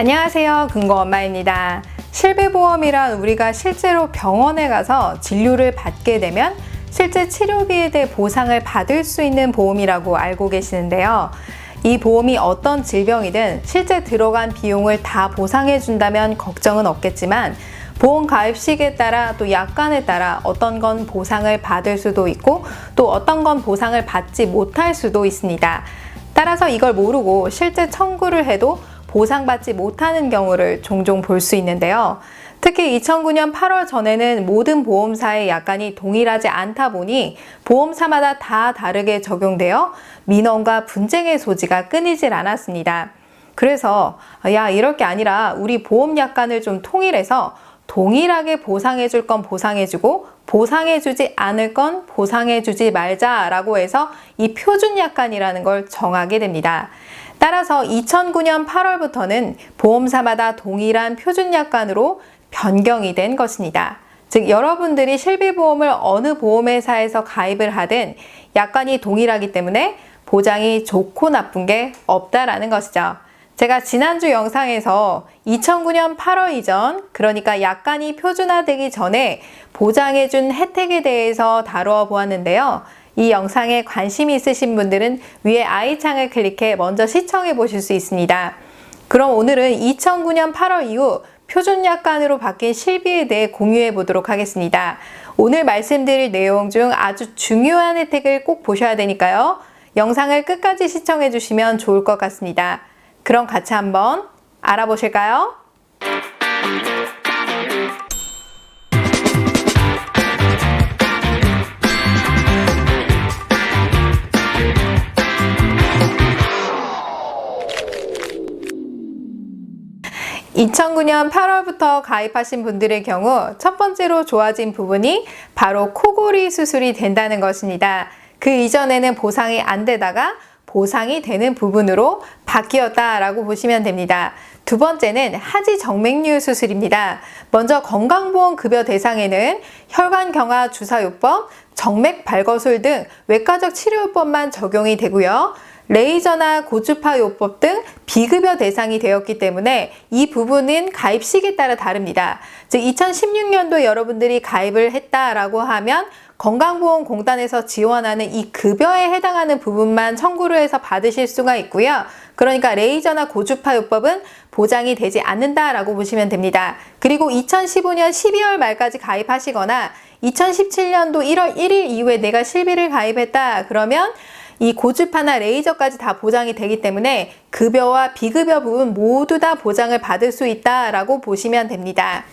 안녕하세요. 근거 엄마입니다. 실비보험이란 우리가 실제로 병원에 가서 진료를 받게 되면 실제 치료비에 대해 보상을 받을 수 있는 보험이라고 알고 계시는데요. 이 보험이 어떤 질병이든 실제 들어간 비용을 다 보상해 준다면 걱정은 없겠지만 보험 가입 시기에 따라 또 약관에 따라 어떤 건 보상을 받을 수도 있고 또 어떤 건 보상을 받지 못할 수도 있습니다. 따라서 이걸 모르고 실제 청구를 해도 보상받지 못하는 경우를 종종 볼 수 있는데요. 특히 2009년 8월 전에는 모든 보험사의 약관이 동일하지 않다 보니 보험사마다 다 다르게 적용되어 민원과 분쟁의 소지가 끊이질 않았습니다. 그래서 야 이럴 게 아니라 우리 보험 약관을 좀 통일해서 동일하게 보상해 줄 건 보상해 주고 보상해 주지 않을 건 보상해 주지 말자라고 해서 이 표준 약관이라는 걸 정하게 됩니다. 따라서 2009년 8월부터는 보험사마다 동일한 표준 약관으로 변경이 된 것입니다. 즉 여러분들이 실비보험을 어느 보험회사에서 가입을 하든 약관이 동일하기 때문에 보장이 좋고 나쁜 게 없다라는 것이죠. 제가 지난주 영상에서 2009년 8월 이전, 그러니까 약관이 표준화되기 전에 보장해준 혜택에 대해서 다루어 보았는데요. 이 영상에 관심이 있으신 분들은 위에 아이창을 클릭해 먼저 시청해 보실 수 있습니다. 그럼 오늘은 2009년 8월 이후 표준 약관으로 바뀐 실비에 대해 공유해 보도록 하겠습니다. 오늘 말씀드릴 내용 중 아주 중요한 혜택을 꼭 보셔야 되니까요. 영상을 끝까지 시청해 주시면 좋을 것 같습니다. 그럼 같이 한번 알아보실까요? 2009년 8월부터 가입하신 분들의 경우 첫 번째로 좋아진 부분이 바로 코골이 수술이 된다는 것입니다. 그 이전에는 보상이 안 되다가 보상이 되는 부분으로 바뀌었다라고 보시면 됩니다. 두 번째는 하지 정맥류 수술입니다. 먼저 건강보험 급여 대상에는 혈관경화 주사요법, 정맥 발거술 등 외과적 치료요법만 적용이 되고요. 레이저나 고주파 요법 등 비급여 대상이 되었기 때문에 이 부분은 가입 시기에 따라 다릅니다. 즉 2016년도에 여러분들이 가입을 했다라고 하면 건강보험공단에서 지원하는 이 급여에 해당하는 부분만 청구를 해서 받으실 수가 있고요. 그러니까 레이저나 고주파 요법은 보장이 되지 않는다라고 보시면 됩니다. 그리고 2015년 12월 말까지 가입하시거나 2017년도 1월 1일 이후에 내가 실비를 가입했다 그러면 이 고주파나 레이저까지 다 보장이 되기 때문에 급여와 비급여 부분 모두 다 보장을 받을 수 있다라고 보시면 됩니다.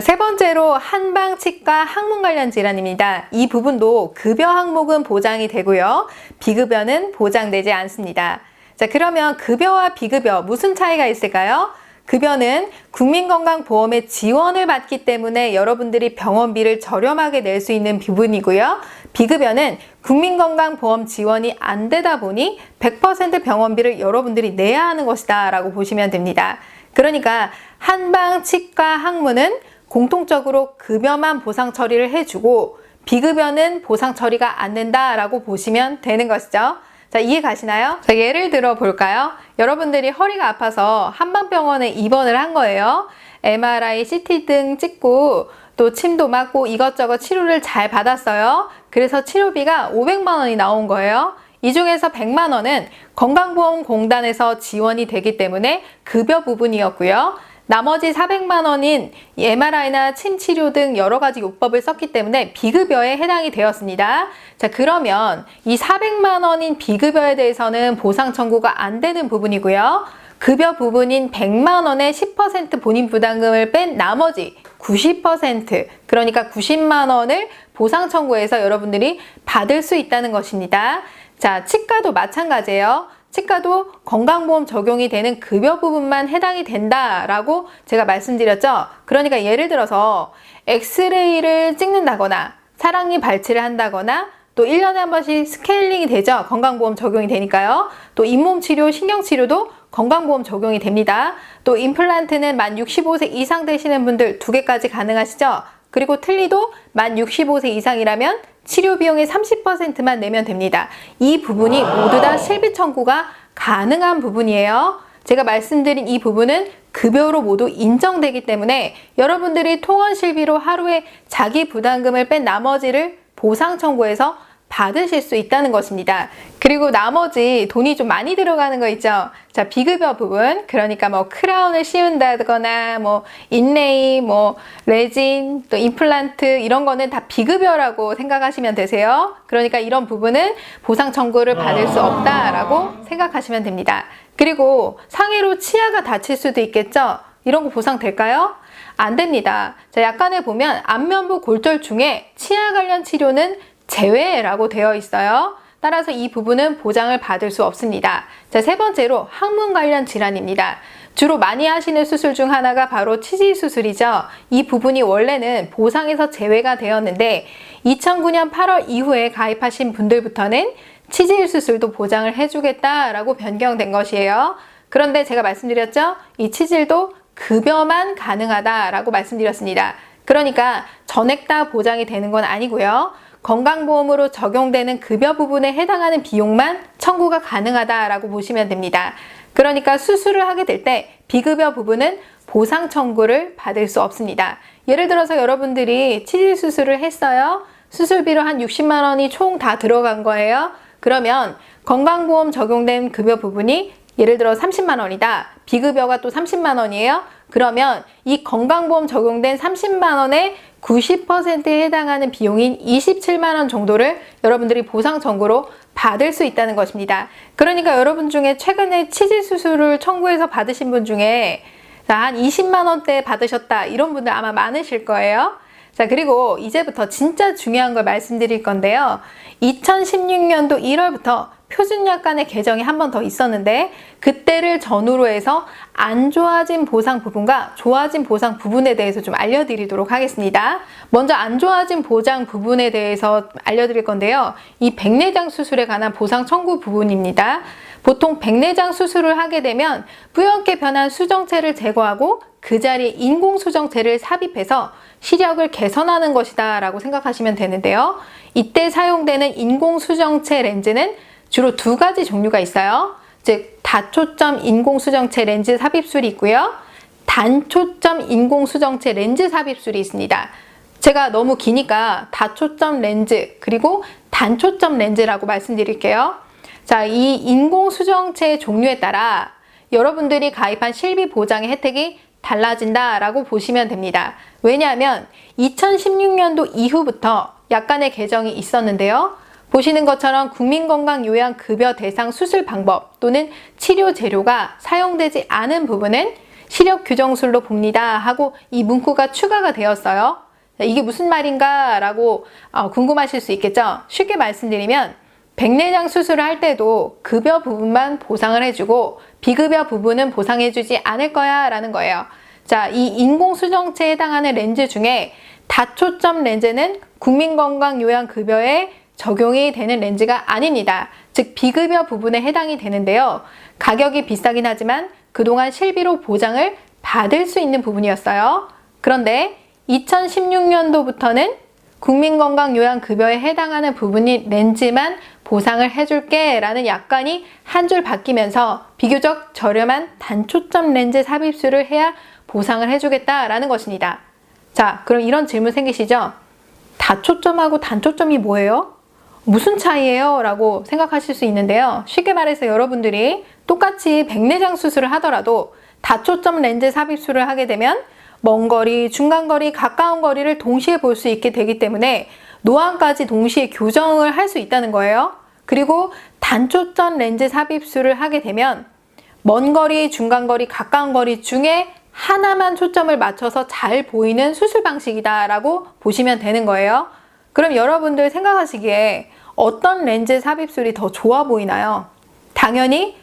세 번째로 한방 치과 항문 관련 질환입니다. 이 부분도 급여 항목은 보장이 되고요. 비급여는 보장되지 않습니다. 자, 그러면 급여와 비급여 무슨 차이가 있을까요? 급여는 국민건강보험의 지원을 받기 때문에 여러분들이 병원비를 저렴하게 낼 수 있는 부분이고요. 비급여는 국민건강보험 지원이 안 되다 보니 100% 병원비를 여러분들이 내야 하는 것이다 라고 보시면 됩니다. 그러니까 한방 치과 항문은 공통적으로 급여만 보상 처리를 해주고 비급여는 보상 처리가 안 된다라고 보시면 되는 것이죠. 자, 이해 가시나요? 자, 예를 들어 볼까요? 여러분들이 허리가 아파서 한방병원에 입원을 한 거예요. MRI, CT 등 찍고 또 침도 맞고 이것저것 치료를 잘 받았어요. 그래서 치료비가 500만 원이 나온 거예요. 이 중에서 100만 원은 건강보험공단에서 지원이 되기 때문에 급여 부분이었고요. 나머지 400만 원인 MRI나 침 치료 등 여러 가지 요법을 썼기 때문에 비급여에 해당이 되었습니다. 자, 그러면 이 400만 원인 비급여에 대해서는 보상 청구가 안 되는 부분이고요. 급여 부분인 100만 원의 10% 본인 부담금을 뺀 나머지 90% 그러니까 90만 원을 보상 청구해서 여러분들이 받을 수 있다는 것입니다. 자, 치과도 마찬가지예요. 치과도 건강보험 적용이 되는 급여 부분만 해당이 된다라고 제가 말씀드렸죠. 그러니까 예를 들어서 엑스레이를 찍는다거나 사랑니 발치를 한다거나 또 1년에 한 번씩 스케일링이 되죠. 건강보험 적용이 되니까요. 또 잇몸 치료, 신경 치료도 건강보험 적용이 됩니다. 또 임플란트는 만 65세 이상 되시는 분들 두 개까지 가능하시죠. 그리고 틀니도 만 65세 이상이라면 치료 비용의 30%만 내면 됩니다. 이 부분이 모두 다 실비 청구가 가능한 부분이에요. 제가 말씀드린 이 부분은 급여로 모두 인정되기 때문에 여러분들이 통원 실비로 하루에 자기 부담금을 뺀 나머지를 보상 청구해서 받으실 수 있다는 것입니다. 그리고 나머지 돈이 좀 많이 들어가는 거 있죠? 자, 비급여 부분. 그러니까 뭐 크라운을 씌운다거나 뭐 인레이, 뭐 레진, 또 임플란트 이런 거는 다 비급여라고 생각하시면 되세요. 그러니까 이런 부분은 보상 청구를 받을 수 없다라고 생각하시면 됩니다. 그리고 상해로 치아가 다칠 수도 있겠죠? 이런 거 보상 될까요? 안 됩니다. 자, 약관에 보면 안면부 골절 중에 치아 관련 치료는 제외라고 되어 있어요. 따라서 이 부분은 보장을 받을 수 없습니다. 자, 세 번째로 항문 관련 질환입니다. 주로 많이 하시는 수술 중 하나가 바로 치질 수술이죠. 이 부분이 원래는 보상에서 제외가 되었는데 2009년 8월 이후에 가입하신 분들부터는 치질 수술도 보장을 해주겠다라고 변경된 것이에요. 그런데 제가 말씀드렸죠? 이 치질도 급여만 가능하다라고 말씀드렸습니다. 그러니까 전액 다 보장이 되는 건 아니고요. 건강보험으로 적용되는 급여 부분에 해당하는 비용만 청구가 가능하다라고 보시면 됩니다. 그러니까 수술을 하게 될 때 비급여 부분은 보상 청구를 받을 수 없습니다. 예를 들어서 여러분들이 치질 수술을 했어요. 수술비로 한 60만 원이 총 다 들어간 거예요. 그러면 건강보험 적용된 급여 부분이 예를 들어 30만 원이다. 비급여가 또 30만 원이에요. 그러면 이 건강보험 적용된 30만 원의 90%에 해당하는 비용인 27만 원 정도를 여러분들이 보상 청구로 받을 수 있다는 것입니다. 그러니까 여러분 중에 최근에 치질 수술을 청구해서 받으신 분 중에 한 20만 원대 받으셨다 이런 분들 아마 많으실 거예요. 자, 그리고 이제부터 진짜 중요한 걸 말씀드릴 건데요. 2016년도 1월부터 표준약관의 개정이 한 번 더 있었는데 그때를 전후로 해서 안 좋아진 보상 부분과 좋아진 보상 부분에 대해서 좀 알려드리도록 하겠습니다. 먼저 안 좋아진 보장 부분에 대해서 알려드릴 건데요. 이 백내장 수술에 관한 보상 청구 부분입니다. 보통 백내장 수술을 하게 되면 뿌옇게 변한 수정체를 제거하고 그 자리에 인공 수정체를 삽입해서 시력을 개선하는 것이다 라고 생각하시면 되는데요. 이때 사용되는 인공 수정체 렌즈는 주로 두 가지 종류가 있어요. 즉 다초점 인공 수정체 렌즈 삽입술이 있고요. 단초점 인공 수정체 렌즈 삽입술이 있습니다. 제가 너무 기니까 다초점 렌즈 그리고 단초점 렌즈라고 말씀드릴게요. 자, 이 인공 수정체 종류에 따라 여러분들이 가입한 실비 보장의 혜택이 달라진다라고 보시면 됩니다. 왜냐하면 2016년도 이후부터 약간의 개정이 있었는데요. 보시는 것처럼 국민건강요양급여 대상 수술 방법 또는 치료 재료가 사용되지 않은 부분은 시력 규정술로 봅니다 하고 이 문구가 추가가 되었어요. 이게 무슨 말인가 라고 어, 궁금하실 수 있겠죠? 쉽게 말씀드리면 백내장 수술을 할 때도 급여 부분만 보상을 해주고 비급여 부분은 보상해주지 않을 거야 라는 거예요. 자, 이 인공수정체에 해당하는 렌즈 중에 다초점 렌즈는 국민건강요양급여에 적용이 되는 렌즈가 아닙니다. 즉 비급여 부분에 해당이 되는데요. 가격이 비싸긴 하지만 그동안 실비로 보장을 받을 수 있는 부분이었어요. 그런데 2016년도부터는 국민건강요양급여에 해당하는 부분이 렌즈만 보상을 해줄게 라는 약관이 한 줄 바뀌면서 비교적 저렴한 단초점 렌즈 삽입술을 해야 보상을 해주겠다라는 것입니다. 자, 그럼 이런 질문 생기시죠? 다초점하고 단초점이 뭐예요? 무슨 차이예요? 라고 생각하실 수 있는데요. 쉽게 말해서 여러분들이 똑같이 백내장 수술을 하더라도 다초점 렌즈 삽입술을 하게 되면 먼 거리, 중간 거리, 가까운 거리를 동시에 볼 수 있게 되기 때문에 노안까지 동시에 교정을 할 수 있다는 거예요. 그리고 단초점 렌즈 삽입술을 하게 되면 먼 거리, 중간 거리, 가까운 거리 중에 하나만 초점을 맞춰서 잘 보이는 수술 방식이다라고 보시면 되는 거예요. 그럼 여러분들 생각하시기에 어떤 렌즈 삽입술이 더 좋아 보이나요? 당연히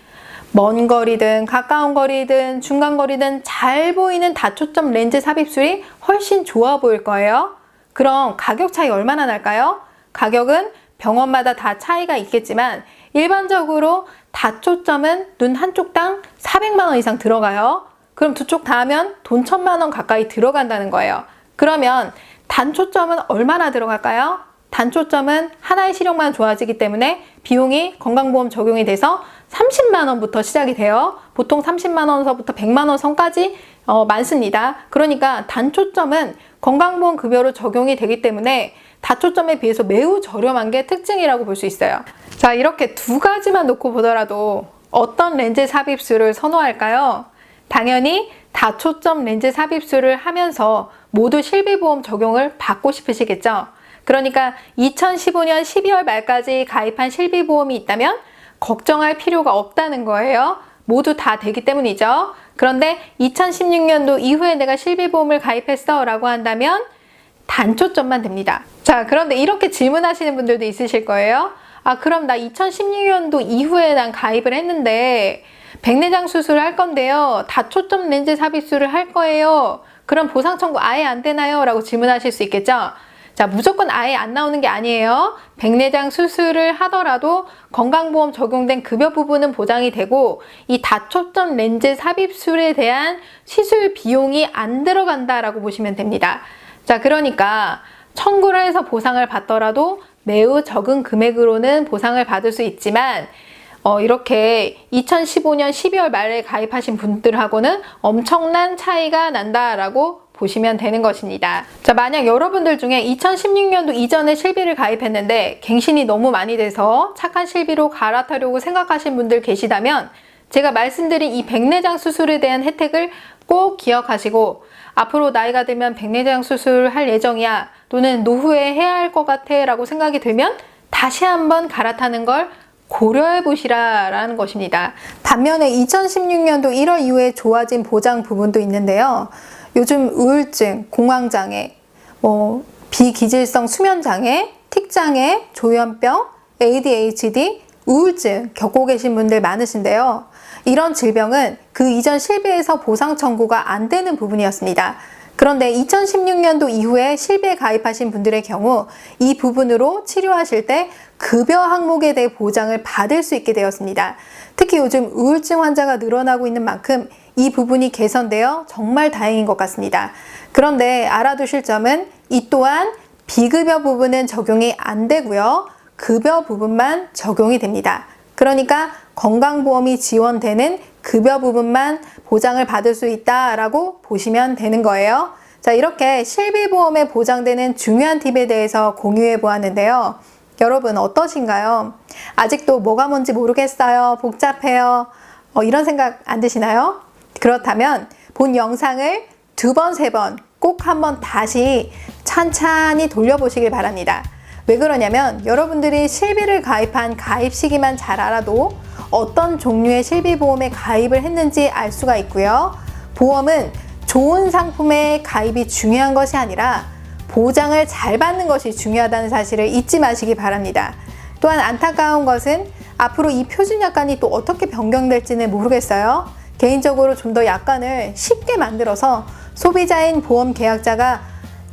먼 거리든 가까운 거리든 중간 거리든 잘 보이는 다초점 렌즈 삽입술이 훨씬 좋아 보일 거예요. 그럼 가격 차이 얼마나 날까요? 가격은 병원마다 다 차이가 있겠지만 일반적으로 다초점은 눈 한쪽당 400만 원 이상 들어가요. 그럼 두 쪽 다 하면 돈 천만 원 가까이 들어간다는 거예요. 그러면 단초점은 얼마나 들어갈까요? 단초점은 하나의 시력만 좋아지기 때문에 비용이 건강보험 적용이 돼서 30만 원부터 시작이 돼요. 보통 30만 원서부터 100만 원 선까지 어, 많습니다. 그러니까 단초점은 건강보험 급여로 적용이 되기 때문에 다초점에 비해서 매우 저렴한 게 특징이라고 볼 수 있어요. 자, 이렇게 두 가지만 놓고 보더라도 어떤 렌즈 삽입술을 선호할까요? 당연히 다초점 렌즈 삽입술을 하면서 모두 실비보험 적용을 받고 싶으시겠죠? 그러니까 2015년 12월 말까지 가입한 실비보험이 있다면 걱정할 필요가 없다는 거예요. 모두 다 되기 때문이죠. 그런데 2016년도 이후에 내가 실비보험을 가입했어 라고 한다면 단초점만 됩니다. 자, 그런데 이렇게 질문하시는 분들도 있으실 거예요. 아, 그럼 나 2016년도 이후에 난 가입을 했는데 백내장 수술을 할 건데요. 다초점 렌즈 삽입술을 할 거예요. 그럼 보상 청구 아예 안 되나요? 라고 질문하실 수 있겠죠? 자, 무조건 아예 안 나오는 게 아니에요. 백내장 수술을 하더라도 건강보험 적용된 급여 부분은 보장이 되고 이 다초점 렌즈 삽입술에 대한 시술 비용이 안 들어간다라고 보시면 됩니다. 자, 그러니까 청구를 해서 보상을 받더라도 매우 적은 금액으로는 보상을 받을 수 있지만 어, 이렇게 2015년 12월 말에 가입하신 분들하고는 엄청난 차이가 난다라고 보시면 되는 것입니다. 자, 만약 여러분들 중에 2016년도 이전에 실비를 가입했는데 갱신이 너무 많이 돼서 착한 실비로 갈아타려고 생각하신 분들 계시다면 제가 말씀드린 이 백내장 수술에 대한 혜택을 꼭 기억하시고 앞으로 나이가 들면 백내장 수술을 할 예정이야 또는 노후에 해야 할 것 같아 라고 생각이 들면 다시 한번 갈아타는 걸 고려해 보시라 라는 것입니다. 반면에 2016년도 1월 이후에 좋아진 보장 부분도 있는데요. 요즘 우울증, 공황장애, 뭐 비기질성 수면장애, 틱장애, 조현병, ADHD, 우울증 겪고 계신 분들 많으신데요. 이런 질병은 그 이전 실비에서 보상 청구가 안 되는 부분이었습니다. 그런데 2016년도 이후에 실비에 가입하신 분들의 경우 이 부분으로 치료하실 때 급여 항목에 대해 보장을 받을 수 있게 되었습니다. 특히 요즘 우울증 환자가 늘어나고 있는 만큼 이 부분이 개선되어 정말 다행인 것 같습니다. 그런데 알아두실 점은 이 또한 비급여 부분은 적용이 안 되고요. 급여 부분만 적용이 됩니다. 그러니까 건강보험이 지원되는 급여 부분만 보장을 받을 수 있다라고 보시면 되는 거예요. 자, 이렇게 실비보험에 보장되는 중요한 팁에 대해서 공유해 보았는데요. 여러분 어떠신가요? 아직도 뭐가 뭔지 모르겠어요. 복잡해요. 어, 이런 생각 안 드시나요? 그렇다면 본 영상을 두 번, 세 번 꼭 한번 다시 찬찬히 돌려보시길 바랍니다. 왜 그러냐면 여러분들이 실비를 가입한 가입 시기만 잘 알아도 어떤 종류의 실비보험에 가입을 했는지 알 수가 있고요. 보험은 좋은 상품에 가입이 중요한 것이 아니라 보장을 잘 받는 것이 중요하다는 사실을 잊지 마시기 바랍니다. 또한 안타까운 것은 앞으로 이 표준 약관이 또 어떻게 변경될지는 모르겠어요. 개인적으로 좀 더 약관을 쉽게 만들어서 소비자인 보험 계약자가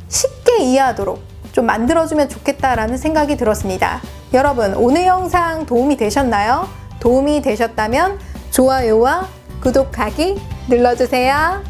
쉽게 이해하도록 좀 만들어주면 좋겠다라는 생각이 들었습니다. 여러분, 오늘 영상 도움이 되셨나요? 도움이 되셨다면 좋아요와 구독하기 눌러주세요.